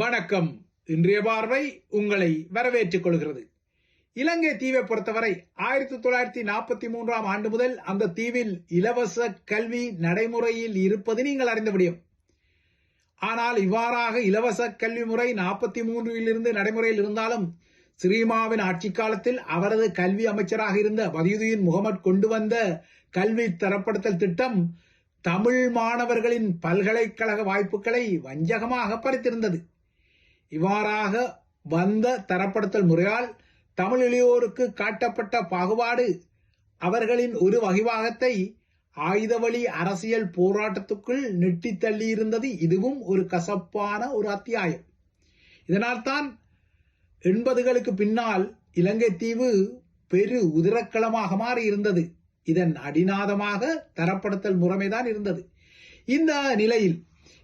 வணக்கம். இன்றைய பார்வை உங்களை வரவேற்றுக் கொள்கிறது. இலங்கை தீவை பொறுத்தவரை ஆயிரத்தி தொள்ளாயிரத்தி நாற்பத்தி மூன்றாம் ஆண்டு முதல் அந்த தீவில் இலவச கல்வி நடைமுறையில் இருப்பது நீங்கள் அறிந்த முடியும் ஆனால் இவ்வாறாக இலவச கல்வி முறை நாற்பத்தி மூன்றிலிருந்து நடைமுறையில் இருந்தாலும் ஸ்ரீமாவின் ஆட்சி காலத்தில் அவரது கல்வி அமைச்சராக இருந்த வதியுதீன் முகமது கொண்டு வந்த கல்வி தரப்படுத்தல் திட்டம் தமிழ் மாணவர்களின் பல்கலைக்கழக வாய்ப்புகளை வஞ்சகமாக பறித்திருந்தது. இவ்வாறாக வந்த தரப்படுத்தல் முறையால் தமிழ் இளையோருக்கு காட்டப்பட்ட பாகுபாடு அவர்களின் ஒரு வகிவாகத்தை ஆயுத வழி அரசியல் போராட்டத்துக்குள் நெட்டி தள்ளியிருந்தது இதுவும் ஒரு கசப்பான ஒரு அத்தியாயம். இதனால்தான் எண்பதுகளுக்கு பின்னால் இலங்கை தீவு பெரு உதிரக்களமாக மாறி இருந்தது இதன் அடிநாதமாக தரப்படுத்தல் முறைமைதான் இருந்தது. இந்த நிலையில்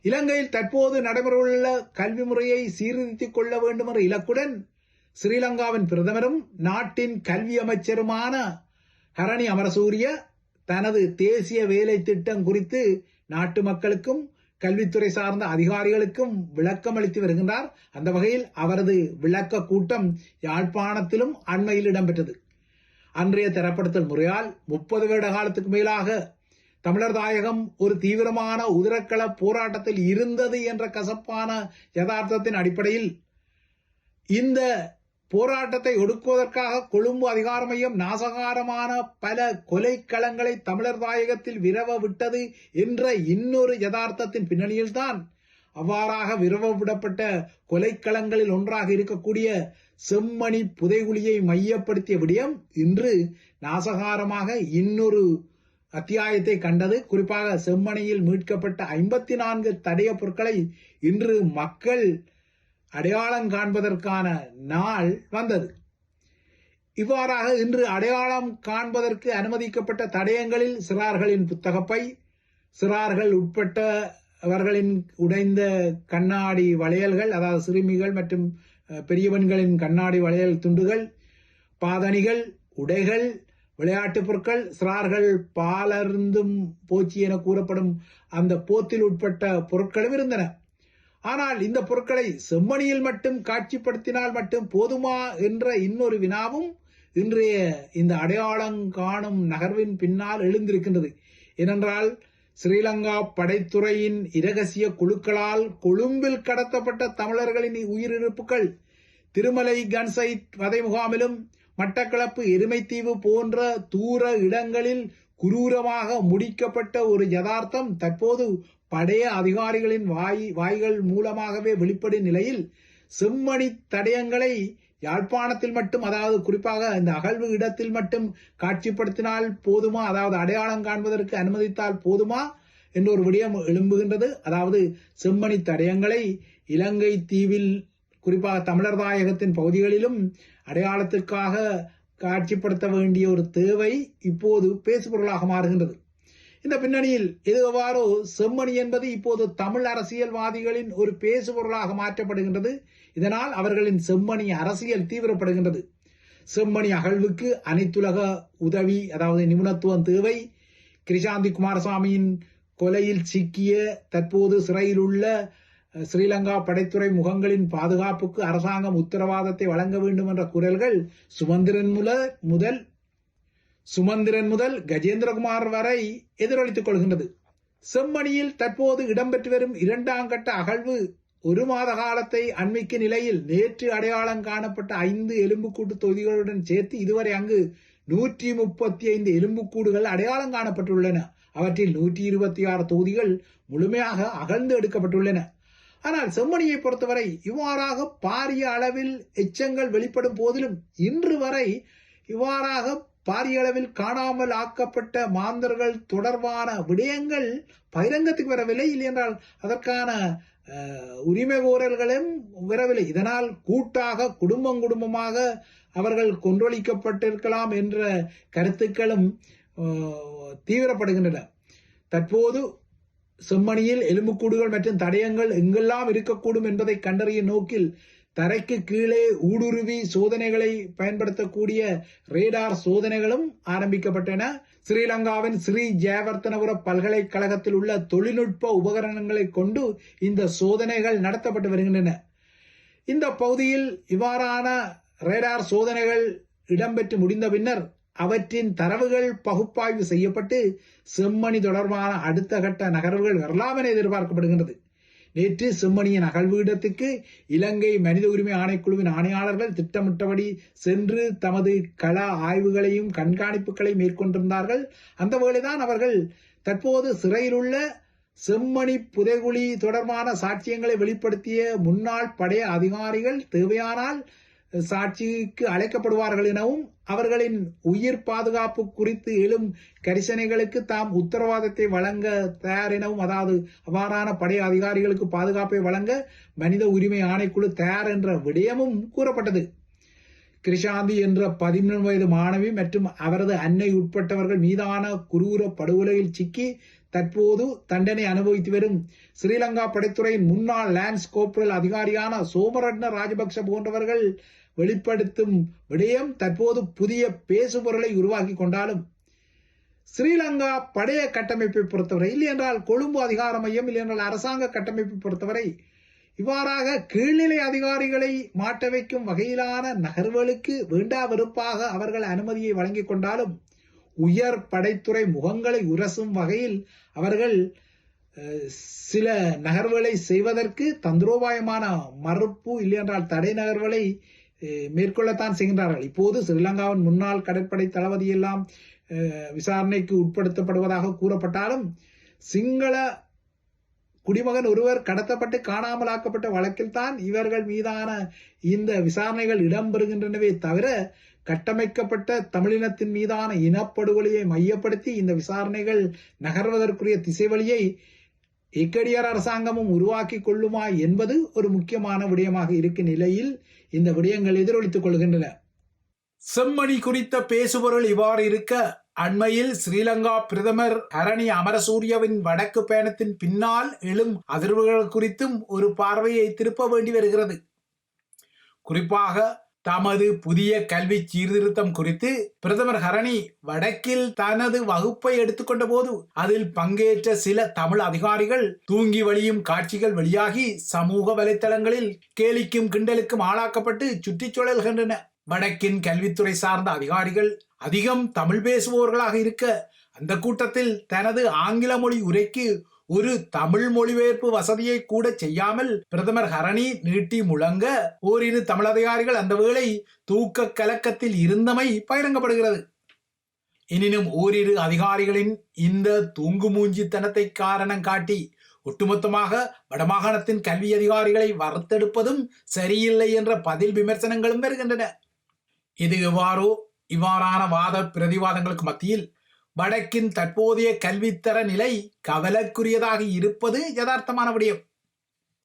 இலங்கையில் தற்போது நடைமுறையுள்ள கல்வி முறையை சீர்திருத்திக் கொள்ள வேண்டும் என்ற இலக்குடன் ஸ்ரீலங்காவின் பிரதமரும் நாட்டின் கல்வி அமைச்சருமான ஹரணி அமரசூரிய தனது தேசிய வேலை திட்டம் குறித்து நாட்டு மக்களுக்கும் கல்வித்துறை சார்ந்த அதிகாரிகளுக்கும் விளக்கம் அளித்து வருகின்றார். அந்த வகையில் அவரது விளக்க கூட்டம் யாழ்ப்பாணத்திலும் அண்மையில் இடம்பெற்றது. அன்றைய தரப்படுத்தல் முறையால் முப்பது வருட காலத்துக்கு மேலாக தமிழர் தாயகம் ஒரு தீவிரமான உதிரக்கள போராட்டத்தில் இருந்தது என்ற கசப்பான யதார்த்தத்தின் அடிப்படையில் இந்த போராட்டத்தை ஒடுக்குவதற்காக கொழும்பு அதிகார மையம் நாசகாரமான பல கொலைக்களங்களை தமிழர் தாயகத்தில் விரவ விட்டது என்ற இன்னொரு யதார்த்தத்தின் பின்னணியில்தான் அவ்வாறாக விரவ விடப்பட்ட கொலைக்களங்களில் ஒன்றாக இருக்கக்கூடிய செம்மணி புதைகுழியை மையப்படுத்திய விடயம் இன்று நாசகாரமாக இன்னொரு அத்தியாயத்தை கண்டது. குறிப்பாக செம்மணியில் மீட்கப்பட்ட ஐம்பத்தி நான்கு தடைய பொருட்களை இன்று மக்கள் அடையாளம் காண்பதற்கான நாள் வந்தது. இவ்வாறாக இன்று அடையாளம் காண்பதற்கு அனுமதிக்கப்பட்ட தடயங்களில் சிறார்களின் புத்தகப்பை சிறார்கள் உட்பட்ட அவர்களின் உடைந்த கண்ணாடி வளையல்கள் அதாவது சிறுமிகள் மற்றும் பெரியவன்களின் கண்ணாடி வளையல் துண்டுகள் பாதணிகள் உடைகள் விளையாட்டுப் பொருட்கள் சிறார்கள் பாலருந்தும் போச்சி என கூறப்படும் அந்த போத்தில் உட்பட்ட பொருட்களும் இருந்தன. ஆனால் இந்த பொருட்களை செம்மணியில் மட்டும் காட்சிப்படுத்தினால் மட்டும் போதுமா என்ற இன்னொரு வினாவும் இன்றைய இந்த அடையாளம் காணும் நகர்வின் பின்னால் எழுந்திருக்கின்றது. ஏனென்றால் ஸ்ரீலங்கா படைத்துறையின் இரகசிய குழுக்களால் கொழும்பில் கடத்தப்பட்ட தமிழர்களின் உயிரிழப்புகள் திருமலை கன்சைட் வதை முகாமிலும் மட்டக்களப்பு எருமைத்தீவு போன்ற தூர இடங்களில் குரூரமாக முடிக்கப்பட்ட ஒரு யதார்த்தம் தற்போது படைய அதிகாரிகளின் வாய் வாய்கள் மூலமாகவே வெளிப்படும் நிலையில் செம்மணி தடயங்களை யாழ்ப்பாணத்தில் மட்டும் அதாவது குறிப்பாக இந்த அகழ்வு இடத்தில் மட்டும் காட்சிப்படுத்தினால் போதுமா? அதாவது அடையாளம் காண்பதற்கு அனுமதித்தால் போதுமா? என்ற ஒரு விடயம் எழும்புகின்றது. அதாவது செம்மணி தடயங்களை இலங்கை தீவில் குறிப்பாக தமிழர் தாயகத்தின் பகுதிகளிலும் அடையாளத்திற்காக காட்சிப்படுத்த வேண்டிய ஒரு தேவை இப்போது பேசுபொருளாக மாறுகின்றது. இந்த பின்னணியில் எதுவாறோ செம்மணி என்பது இப்போது தமிழ் அரசியல்வாதிகளின் ஒரு பேசுபொருளாக மாற்றப்படுகின்றது. இதனால் அவர்களின் செம்மணி அரசியல் தீவிரப்படுகின்றது. செம்மணி அகழ்வுக்கு அனைத்துலக உதவி அதாவது நிபுணத்துவம் தேவை. கிரிசாந்தி குமாரசாமியின் கொலையில் சிக்கிய தற்போது சிறையில் உள்ள ஸ்ரீலங்கா படைத்துறை முகங்களின் பாதுகாப்புக்கு அரசாங்கம் உத்தரவாதத்தை வழங்க வேண்டும் என்ற குரல்கள் சுமந்திரன் முதல் முதல் சுமந்திரன் முதல் கஜேந்திரகுமார் வரை எதிரொலித்துக் கொள்கின்றது. செம்மணியில் தற்போது இடம்பெற்று வரும் இரண்டாம் கட்ட அகழ்வு ஒரு மாத காலத்தை அண்மைக்கு நிலையில் நேற்று அடையாளம் காணப்பட்ட ஐந்து எலும்புக்கூட்டு தொகுதிகளுடன் சேர்த்து இதுவரை அங்கு நூற்றி முப்பத்தி ஐந்து எலும்புக்கூடுகள் அடையாளம் காணப்பட்டுள்ளன. அவற்றில் நூற்றி இருபத்தி ஆறு தொகுதிகள் முழுமையாக அகழ்ந்து எடுக்கப்பட்டுள்ளன. ஆனால் செம்மணியை பொறுத்தவரை இவ்வாறாக பாரிய அளவில் எச்சங்கள் வெளிப்படும் போதிலும் இன்று வரை இவ்வாறாக பாரிய அளவில் காணாமல் ஆக்கப்பட்ட மாந்தர்கள் தொடர்பான விடயங்கள் பகிரங்கத்துக்கு வரவில்லை. இல்லை என்றால் அதற்கான உரிமை கோரல்களும் வரவில்லை. இதனால் கூட்டாக குடும்பம் குடும்பமாக அவர்கள் கொன்றொழிக்கப்பட்டிருக்கலாம் என்ற கருத்துக்களும் தீவிரப்படுகின்றன. தற்போது செம்மணியில் எலும்புக்கூடுகள் மற்றும் தடயங்கள் எங்கெல்லாம் இருக்கக்கூடும் என்பதை கண்டறியும் நோக்கில் தரைக்கு கீழே ஊடுருவி சோதனைகளை பயன்படுத்தக்கூடிய ரேடார் சோதனைகளும் ஆரம்பிக்கப்பட்டன. ஸ்ரீலங்காவின் ஸ்ரீ ஜெயவர்த்தனபுர பல்கலைக்கழகத்தில் உள்ள தொழில்நுட்ப உபகரணங்களை கொண்டு இந்த சோதனைகள் நடத்தப்பட்டு வருகின்றன. இந்த பகுதியில் இவ்வாறான ரேடார் சோதனைகள் இடம்பெற்று முடிந்த பின்னர் அவற்றின் தரவுகள் பகுப்பாய்வு செய்யப்பட்டு செம்மணி தொடர்பான அடுத்த கட்ட நகர்வுகள் வரலாம் என எதிர்பார்க்கப்படுகின்றது. நேற்று செம்மணியின் அகழ்வு இடத்துக்கு இலங்கை மனித உரிமை ஆணைக்குழுவின் ஆணையாளர்கள் திட்டமிட்டபடி சென்று தமது கள ஆய்வுகளையும் கண்காணிப்புகளையும் மேற்கொண்டிருந்தார்கள். அந்த வேளைதான் அவர்கள் தற்போது சிறையில் உள்ள செம்மணி புதைகுழி தொடர்பான சாட்சியங்களை வெளிப்படுத்திய முன்னாள் படை அதிகாரிகள் தேவையானால் சாட்சிக்கு அழைக்கப்படுவார்கள் எனவும் அவர்களின் உயிர் பாதுகாப்பு குறித்து எழும் கரிசனைகளுக்கு தாம் உத்தரவாதத்தை வழங்க தயார் எனவும் அதாவது அவ்வாறான படை அதிகாரிகளுக்கு பாதுகாப்பை வழங்க மனித உரிமை ஆணைக்குழு தயார் என்ற விடயமும் கூறப்பட்டது. கிருஷாந்தி என்ற பதிமூணு வயது மாணவி மற்றும் அவரது அன்னை உட்பட்டவர்கள் மீதான குரூர படுகொலையில் சிக்கி தற்போது தண்டனை அனுபவித்து வரும் ஸ்ரீலங்கா படைத்துறையின் முன்னாள் லேண்ட்ஸ் கோப்ரல் அதிகாரியான சோமரட்ன ராஜபக்ஷ போன்றவர்கள் வெளிப்படுத்தும் விடயம் தற்போது புதிய பேசுபொருளை உருவாக்கி கொண்டாலும் ஸ்ரீலங்கா படைய கட்டமைப்பை பொறுத்தவரை இல்லை என்றால் கொழும்பு அதிகார மையம் இல்லை என்றால் அரசாங்க கட்டமைப்பை பொறுத்தவரை இவ்வாறாக கீழ்நிலை அதிகாரிகளை மாட்ட வைக்கும் வகையிலான நகர்வுகளுக்கு வேண்டா வெறுப்பாக அவர்கள் அனுமதியை வழங்கிக் கொண்டாலும் உயர் படைத்துறை முகங்களை உரசும் வகையில் அவர்கள் சில நகர்வுகளை செய்வதற்கு தந்திரோபாயமான மறுப்பு இல்லையென்றால் தடை நகர்வுகளை மேற்கொள்ளத்தான் செய்கின்றார்கள். இப்போது ஸ்ரீலங்காவின் முன்னாள் கடற்படை தளபதி எல்லாம் விசாரணைக்கு உட்படுத்தப்படுவதாக கூறப்பட்டாலும் சிங்கள குடிமகன் ஒருவர் கடத்தப்பட்டு காணாமலாக்கப்பட்ட வழக்கில் தான் இவர்கள் மீதான இந்த விசாரணைகள் இடம்பெறுகின்றனவே தவிர கட்டமைக்கப்பட்ட தமிழினத்தின் மீதான இனப்படுகொலையை மையப்படுத்தி இந்த விசாரணைகள் நகர்வதற்குரிய திசைவழியை இக்கடியார் அரசாங்கமும் உருவாக்கி கொள்ளுமா என்பது ஒரு முக்கியமான விடயமாக இருக்கும் நிலையில் இந்த விடயங்கள் எதிரொலித்துக் கொள்கின்றன. செம்மணி குறித்த பேசுபொருள் இவ்வாறு இருக்க அண்மையில் ஸ்ரீலங்கா பிரதமர் அரணி அமரசூரியவின் வடக்கு பயணத்தின் பின்னால் எழும் அதிர்வுகள் குறித்தும் ஒரு பார்வையை திருப்ப வேண்டி வருகிறது. குறிப்பாக தமது புதிய கல்வி சீர்திருத்தம் குறித்து பிரதமர் ஹரணி வடக்கில் தனது வகுப்பை எடுத்துக்கொண்ட போது அதில் பங்கேற்ற சில தமிழ் அதிகாரிகள் தூங்கி வழியும் காட்சிகள் வெளியாகி சமூக வலைத்தளங்களில் கேலிக்கும் கிண்டலுக்கும் ஆளாக்கப்பட்டு சுற்றிச்சூழல்கின்றன வடக்கின் கல்வித்துறை சார்ந்த அதிகாரிகள் அதிகம் தமிழ் பேசுபவர்களாக இருக்க அந்த கூட்டத்தில் தனது ஆங்கில மொழி உரைக்கு ஒரு தமிழ் மொழிபெயர்ப்பு வசதியை கூட செய்யாமல் பிரதமர் ஹரணி நீட்டி முழங்க ஓரிரு தமிழ் அதிகாரிகள் அந்த வேளை தூக்க கலக்கத்தில் இருந்தமை பகிரங்கப்படுகிறது எனினும் ஓரிரு அதிகாரிகளின் இந்த தூங்கு மூஞ்சித்தனத்தை காரணம் காட்டி ஒட்டுமொத்தமாக வடமாகாணத்தின் கல்வி அதிகாரிகளை வறுத்தெடுப்பதும் சரியில்லை என்ற பதில் விமர்சனங்களும் வருகின்றன. இது எவ்வாறோ இவ்வாறான வாத பிரதிவாதங்களுக்கு மத்தியில் வடக்கின் தற்போதைய கல்வித்தர நிலை கவலைக்குரியதாக இருப்பது யதார்த்தமான விடயம்.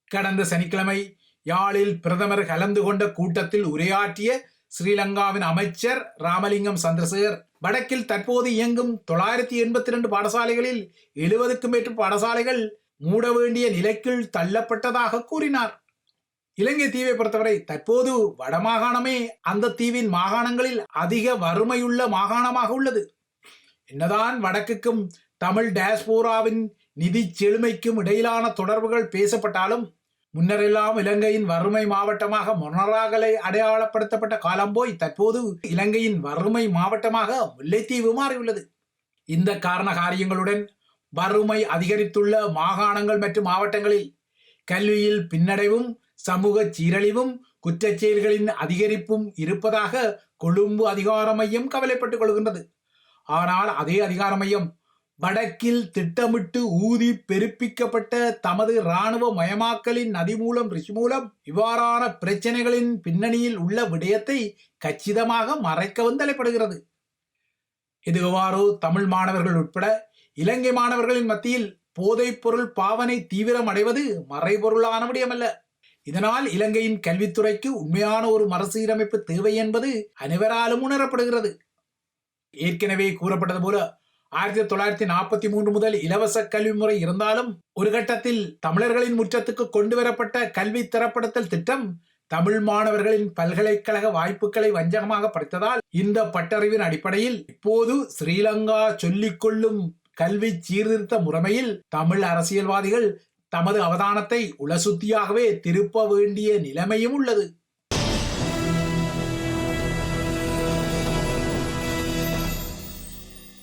கடந்த சனிக்கிழமை யாழில் பிரதமர் கலந்து கொண்ட கூட்டத்தில் உரையாற்றிய ஸ்ரீலங்காவின் அமைச்சர் ராமலிங்கம் சந்திரசேகர் வடக்கில் தற்போது இயங்கும் தொள்ளாயிரத்தி எண்பத்தி ரெண்டு பாடசாலைகளில் எழுபதுக்கும் மேற்பட்ட பாடசாலைகள் மூட வேண்டிய நிலைக்குள் தள்ளப்பட்டதாக கூறினார். இலங்கை தீவை பொறுத்தவரை தற்போது வடமாகாணமே அந்த தீவின் மாகாணங்களில் அதிக வறுமையுள்ள மாகாணமாக உள்ளது. என்னதான் வடக்குக்கும் தமிழ் டேஸ்போராவின் நிதி செழுமைக்கும் இடையிலான தொடர்புகள் பேசப்பட்டாலும் முன்னரெல்லாம் இலங்கையின் வறுமை மாவட்டமாக மொனராகலை அடையாளப்படுத்தப்பட்ட காலம் போய் தற்போது இலங்கையின் வறுமை மாவட்டமாக முல்லைத்தீவு மாறியுள்ளது. இந்த காரண காரியங்களுடன் வறுமை அதிகரித்துள்ள மாகாணங்கள் மற்றும் மாவட்டங்களில் கல்வியில் பின்னடைவும் சமூக சீரழிவும் குற்றச்செயல்களின் அதிகரிப்பும் இருப்பதாக கொழும்பு அதிகார மையம் கவலைப்பட்டுக் கொள்கின்றது. ஆனால் அதே அதிகார மையம் வடக்கில் திட்டமிட்டு ஊதி பெருப்பிக்கப்பட்ட தமது இராணுவ மயமாக்கலின் நதி மூலம் ரிஷி மூலம் இவ்வாறான பிரச்சனைகளின் பின்னணியில் உள்ள விடயத்தை கச்சிதமாக மறைக்கவும் தலைப்படுகிறது இது எவ்வாறோ தமிழ் மாணவர்கள் உட்பட இலங்கை மாணவர்களின் மத்தியில் போதைப் பொருள் பாவனை தீவிரம் அடைவது மறைபொருளான விடயமல்ல. இதனால் இலங்கையின் கல்வித்துறைக்கு உண்மையான ஒரு மறுசீரமைப்பு தேவை என்பது அனைவராலும் உணரப்படுகிறது. ஏற்கனவே கூறப்பட்டது போல ஆயிரத்தி தொள்ளாயிரத்தி நாற்பத்தி மூன்று முதல் இலவச கல்வி முறை இருந்தாலும் ஒரு கட்டத்தில் தமிழர்களின் முற்றத்துக்கு கொண்டு வரப்பட்ட கல்வி தரப்படுத்தல் திட்டம் தமிழ் மாணவர்களின் பல்கலைக்கழக வாய்ப்புகளை வஞ்சகமாக படித்ததால் இந்த பட்டறிவின் அடிப்படையில் இப்போது ஸ்ரீலங்கா சொல்லிக்கொள்ளும் கல்வி சீர்திருத்த முறைமையில் தமிழ் அரசியல்வாதிகள் தமது அவதானத்தை உளசுத்தியாகவே திருப்ப வேண்டிய நிலைமையும் உள்ளது.